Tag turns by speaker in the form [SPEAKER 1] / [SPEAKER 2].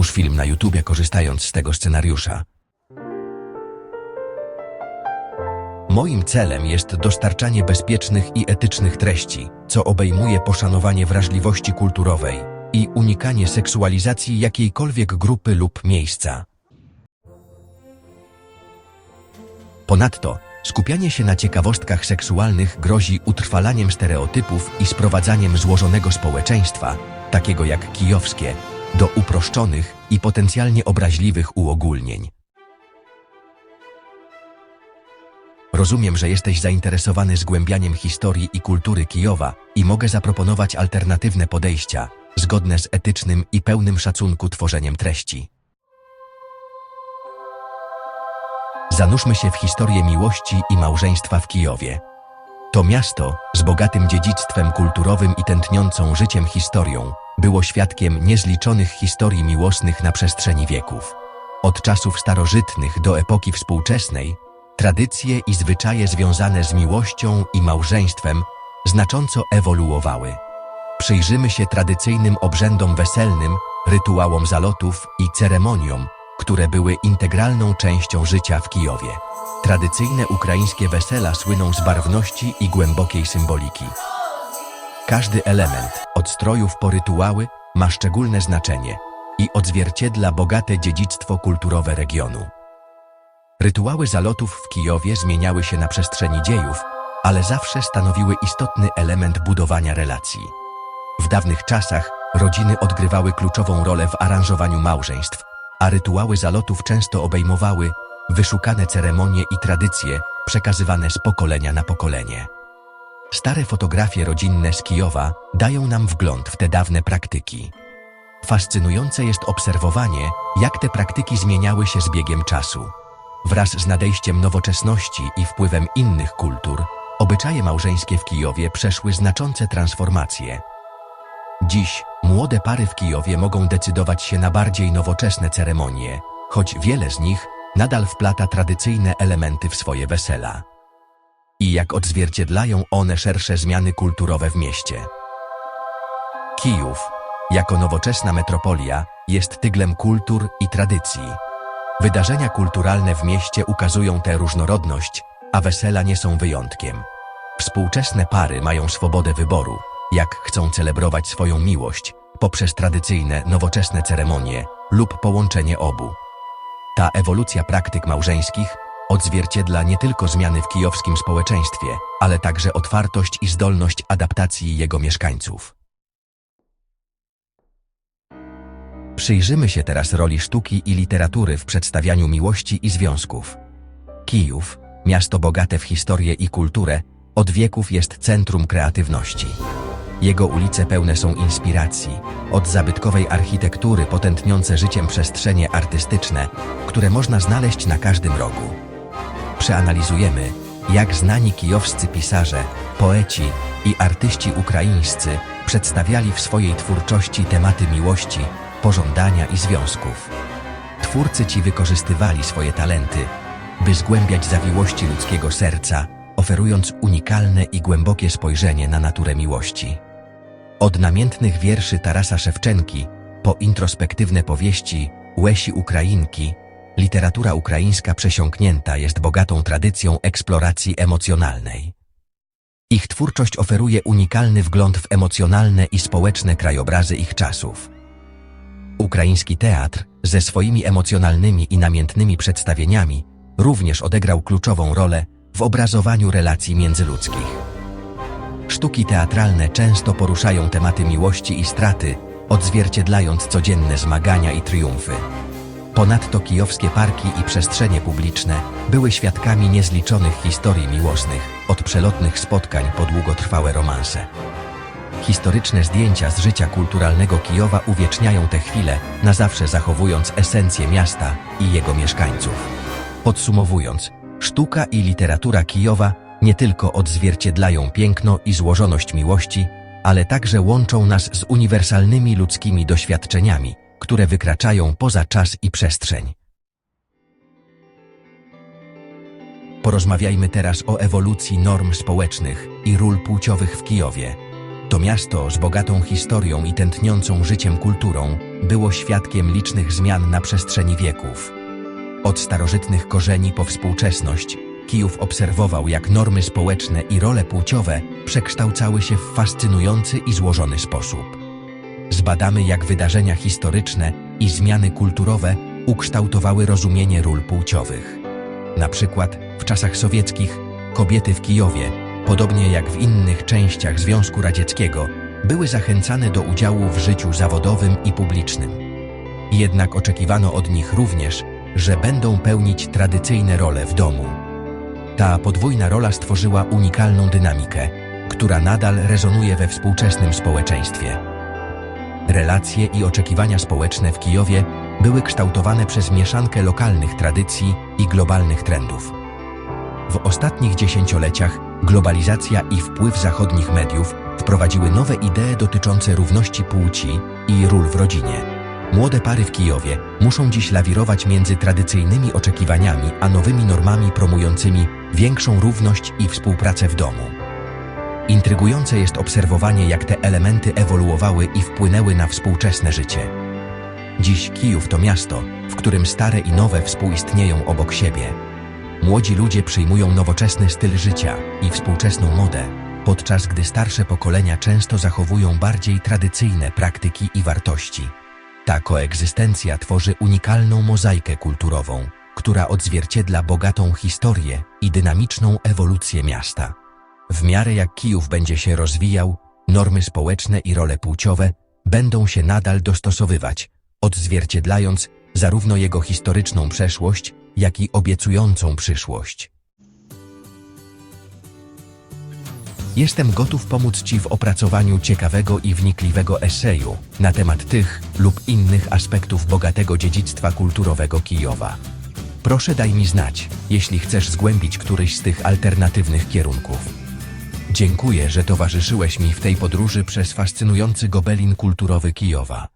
[SPEAKER 1] Stwórz film na YouTubie korzystając z tego scenariusza. Moim celem jest dostarczanie bezpiecznych i etycznych treści, co obejmuje poszanowanie wrażliwości kulturowej i unikanie seksualizacji jakiejkolwiek grupy lub miejsca. Ponadto, skupianie się na ciekawostkach seksualnych grozi utrwalaniem stereotypów i sprowadzaniem złożonego społeczeństwa, takiego jak kijowskie, do uproszczonych i potencjalnie obraźliwych uogólnień. Rozumiem, że jesteś zainteresowany zgłębianiem historii i kultury Kijowa i mogę zaproponować alternatywne podejścia, zgodne z etycznym i pełnym szacunku tworzeniem treści. Zanurzmy się w historię miłości i małżeństwa w Kijowie. To miasto, z bogatym dziedzictwem kulturowym i tętniącą życiem historią, było świadkiem niezliczonych historii miłosnych na przestrzeni wieków. Od czasów starożytnych do epoki współczesnej, tradycje i zwyczaje związane z miłością i małżeństwem znacząco ewoluowały. Przyjrzymy się tradycyjnym obrzędom weselnym, rytuałom zalotów i ceremoniom, które były integralną częścią życia w Kijowie. Tradycyjne ukraińskie wesela słyną z barwności i głębokiej symboliki. Każdy element, od strojów po rytuały, ma szczególne znaczenie i odzwierciedla bogate dziedzictwo kulturowe regionu. Rytuały zalotów w Kijowie zmieniały się na przestrzeni dziejów, ale zawsze stanowiły istotny element budowania relacji. W dawnych czasach rodziny odgrywały kluczową rolę w aranżowaniu małżeństw, a rytuały zalotów często obejmowały wyszukane ceremonie i tradycje przekazywane z pokolenia na pokolenie. Stare fotografie rodzinne z Kijowa dają nam wgląd w te dawne praktyki. Fascynujące jest obserwowanie, jak te praktyki zmieniały się z biegiem czasu. Wraz z nadejściem nowoczesności i wpływem innych kultur, obyczaje małżeńskie w Kijowie przeszły znaczące transformacje. Dziś młode pary w Kijowie mogą decydować się na bardziej nowoczesne ceremonie, choć wiele z nich nadal wplata tradycyjne elementy w swoje wesela. I jak odzwierciedlają one szersze zmiany kulturowe w mieście. Kijów, jako nowoczesna metropolia, jest tyglem kultur i tradycji. Wydarzenia kulturalne w mieście ukazują tę różnorodność, a wesela nie są wyjątkiem. Współczesne pary mają swobodę wyboru, jak chcą celebrować swoją miłość poprzez tradycyjne, nowoczesne ceremonie lub połączenie obu. Ta ewolucja praktyk małżeńskich odzwierciedla nie tylko zmiany w kijowskim społeczeństwie, ale także otwartość i zdolność adaptacji jego mieszkańców. Przyjrzymy się teraz roli sztuki i literatury w przedstawianiu miłości i związków. Kijów, miasto bogate w historię i kulturę, od wieków jest centrum kreatywności. Jego ulice pełne są inspiracji, od zabytkowej architektury potętniące życiem przestrzenie artystyczne, które można znaleźć na każdym rogu. Przeanalizujemy, jak znani kijowscy pisarze, poeci i artyści ukraińscy przedstawiali w swojej twórczości tematy miłości, pożądania i związków. Twórcy ci wykorzystywali swoje talenty, by zgłębiać zawiłości ludzkiego serca, oferując unikalne i głębokie spojrzenie na naturę miłości. Od namiętnych wierszy Tarasa Szewczenki po introspektywne powieści Łesi Ukrainki, literatura ukraińska przesiąknięta jest bogatą tradycją eksploracji emocjonalnej. Ich twórczość oferuje unikalny wgląd w emocjonalne i społeczne krajobrazy ich czasów. Ukraiński teatr, ze swoimi emocjonalnymi i namiętnymi przedstawieniami, również odegrał kluczową rolę w obrazowaniu relacji międzyludzkich. Sztuki teatralne często poruszają tematy miłości i straty, odzwierciedlając codzienne zmagania i triumfy. Ponadto kijowskie parki i przestrzenie publiczne były świadkami niezliczonych historii miłosnych, od przelotnych spotkań po długotrwałe romanse. Historyczne zdjęcia z życia kulturalnego Kijowa uwieczniają te chwile, na zawsze zachowując esencję miasta i jego mieszkańców. Podsumowując, sztuka i literatura Kijowa nie tylko odzwierciedlają piękno i złożoność miłości, ale także łączą nas z uniwersalnymi ludzkimi doświadczeniami, które wykraczają poza czas i przestrzeń. Porozmawiajmy teraz o ewolucji norm społecznych i ról płciowych w Kijowie. To miasto z bogatą historią i tętniącą życiem kulturą było świadkiem licznych zmian na przestrzeni wieków. Od starożytnych korzeni po współczesność, Kijów obserwował, jak normy społeczne i role płciowe przekształcały się w fascynujący i złożony sposób. Zbadamy, jak wydarzenia historyczne i zmiany kulturowe ukształtowały rozumienie ról płciowych. Na przykład w czasach sowieckich kobiety w Kijowie, podobnie jak w innych częściach Związku Radzieckiego, były zachęcane do udziału w życiu zawodowym i publicznym. Jednak oczekiwano od nich również, że będą pełnić tradycyjne role w domu. Ta podwójna rola stworzyła unikalną dynamikę, która nadal rezonuje we współczesnym społeczeństwie. Relacje i oczekiwania społeczne w Kijowie były kształtowane przez mieszankę lokalnych tradycji i globalnych trendów. W ostatnich dziesięcioleciach globalizacja i wpływ zachodnich mediów wprowadziły nowe idee dotyczące równości płci i ról w rodzinie. Młode pary w Kijowie muszą dziś lawirować między tradycyjnymi oczekiwaniami a nowymi normami promującymi większą równość i współpracę w domu. Intrygujące jest obserwowanie, jak te elementy ewoluowały i wpłynęły na współczesne życie. Dziś Kijów to miasto, w którym stare i nowe współistnieją obok siebie. Młodzi ludzie przyjmują nowoczesny styl życia i współczesną modę, podczas gdy starsze pokolenia często zachowują bardziej tradycyjne praktyki i wartości. Ta koegzystencja tworzy unikalną mozaikę kulturową, która odzwierciedla bogatą historię i dynamiczną ewolucję miasta. W miarę jak Kijów będzie się rozwijał, normy społeczne i role płciowe będą się nadal dostosowywać, odzwierciedlając zarówno jego historyczną przeszłość, jak i obiecującą przyszłość. Jestem gotów pomóc Ci w opracowaniu ciekawego i wnikliwego eseju na temat tych lub innych aspektów bogatego dziedzictwa kulturowego Kijowa. Proszę daj mi znać, jeśli chcesz zgłębić któryś z tych alternatywnych kierunków. Dziękuję, że towarzyszyłeś mi w tej podróży przez fascynujący gobelin kulturowy Kijowa.